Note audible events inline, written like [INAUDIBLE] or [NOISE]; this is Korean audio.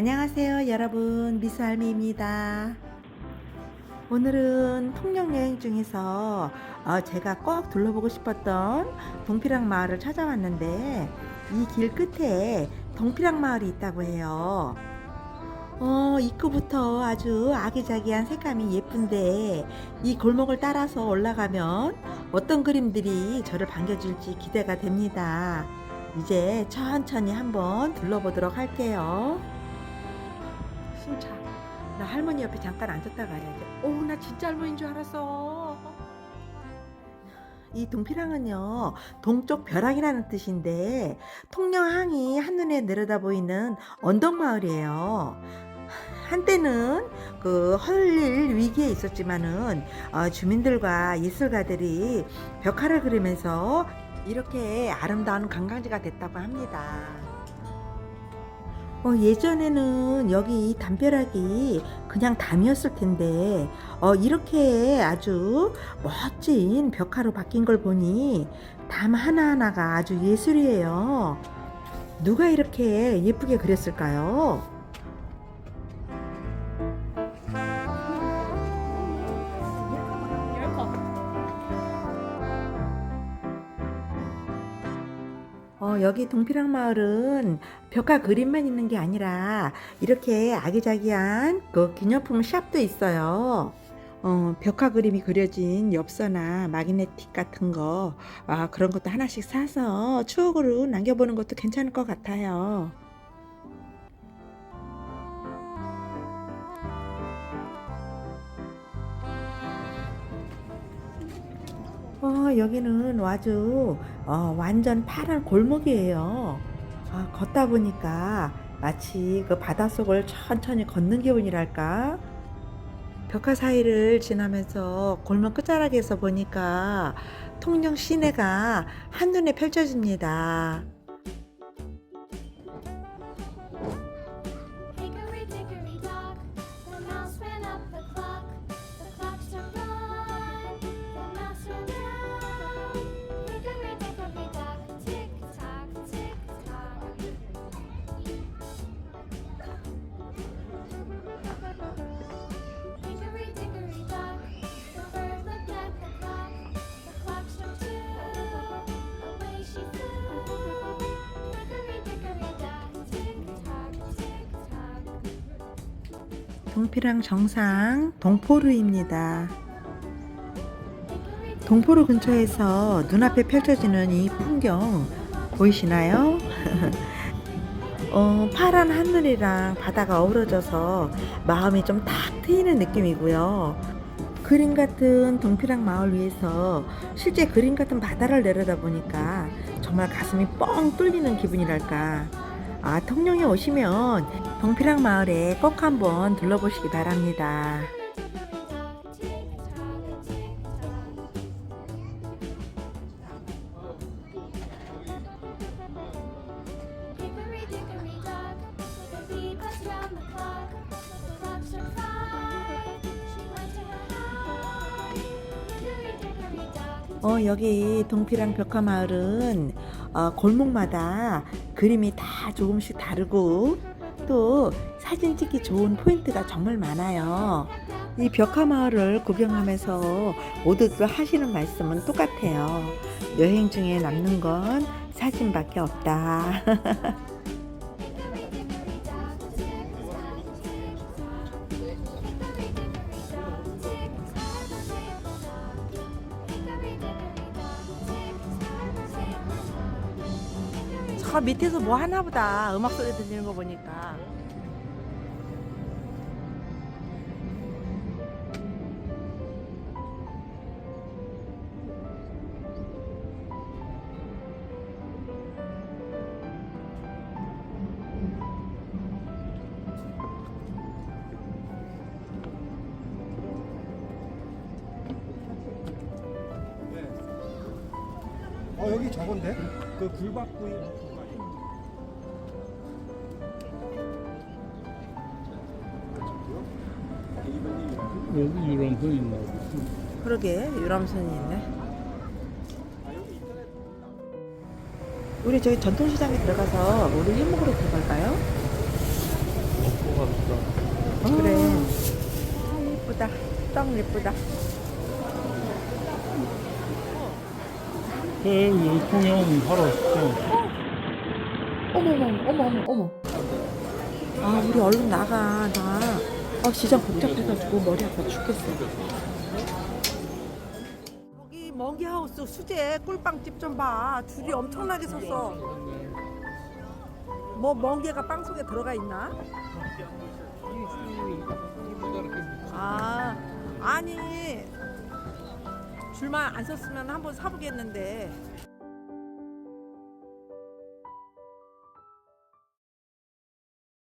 안녕하세요 여러분. 미수할미입니다. 오늘은 통영여행 중에서 어, 제가 꼭 둘러보고 싶었던 동피랑 마을을 찾아왔는데 이 길 끝에 동피랑 마을이 있다고 해요. 어, 입구부터 아주 아기자기한 색감이 예쁜데 이 골목을 따라서 올라가면 어떤 그림들이 저를 반겨줄지 기대가 됩니다. 이제 천천히 한번 둘러보도록 할게요 숨차. 나 할머니 옆에 잠깐 앉았다 가야지. 오, 나 진짜 할머니인 줄 알았어. 이 동피랑은요, 동쪽 벼락이라는 뜻인데, 통영항이 한눈에 내려다 보이는 언덕마을이에요. 한때는 그 헐릴 위기에 있었지만은 어, 주민들과 예술가들이 벽화를 그리면서 이렇게 아름다운 관광지가 됐다고 합니다. 어, 예전에는 여기 이 담벼락이 그냥 담이었을 텐데 어, 이렇게 아주 멋진 벽화로 바뀐 걸 보니 담 하나하나가 아주 예술이에요. 누가 이렇게 예쁘게 그렸을까요? 어, 여기 동피랑 마을은 벽화 그림만 있는 게 아니라 이렇게 아기자기한 그 기념품 샵도 있어요. 어, 벽화 그림이 그려진 엽서나 마그네틱 같은 거, 아, 그런 것도 하나씩 사서 추억으로 남겨보는 것도 괜찮을 것 같아요. 어, 여기는 아주 어, 완전 파란 골목이에요. 아, 걷다 보니까 마치 그 바닷속을 천천히 걷는 기분이랄까? 벽화 사이를 지나면서 골목 끝자락에서 보니까 통영 시내가 한눈에 펼쳐집니다. 동피랑 정상 동포루입니다. 동포루 근처에서 눈앞에 펼쳐지는 이 풍경 보이시나요? [LAUGHS] 어, 파란 하늘이랑 바다가 어우러져서 마음이 좀 탁 트이는 느낌이고요. 그림 같은 동피랑 마을 위에서 실제 그림 같은 바다를 내려다 보니까 정말 가슴이 뻥 뚫리는 기분이랄까. 아, 통영에 오시면 동피랑 마을에 꼭 한번 둘러보시기 바랍니다. 어, 여기 동피랑 벽화 마을은 어, 골목마다 그림이 다 조금씩 다르고 또 사진 찍기 좋은 포인트가 정말 많아요. 이 벽화 마을을 구경하면서 모두들 하시는 말씀은 똑같아요. 여행 중에 남는 건 사진밖에 없다. [LAUGHS] 저 밑에서 뭐 하나 보다. 음악 소리 들리는 거 보니까. 어 여기 저건데 그 굴박구이 여기 유람선 있나? 그러게 유람선이 있네. 우리 저기 전통시장에 들어가서 우리 해먹으러 들어갈까요? 먹고 갑시다. 그래. 음. 아, 예쁘다. 떡 예쁘다. 네, 여기 통영 바로 있어. 어머, 어머, 어머, 어머. 아 우리 얼른 나가 나. 아 시장 복잡해가지고 머리 아파 죽겠어. 여기 먼기하우스 수제 꿀빵집 좀 봐. 줄이 엄청나게 섰어. 뭐 멍게가 빵 속에 들어가 있나? 아 아니 줄만 안 섰으면 한번 사보겠는데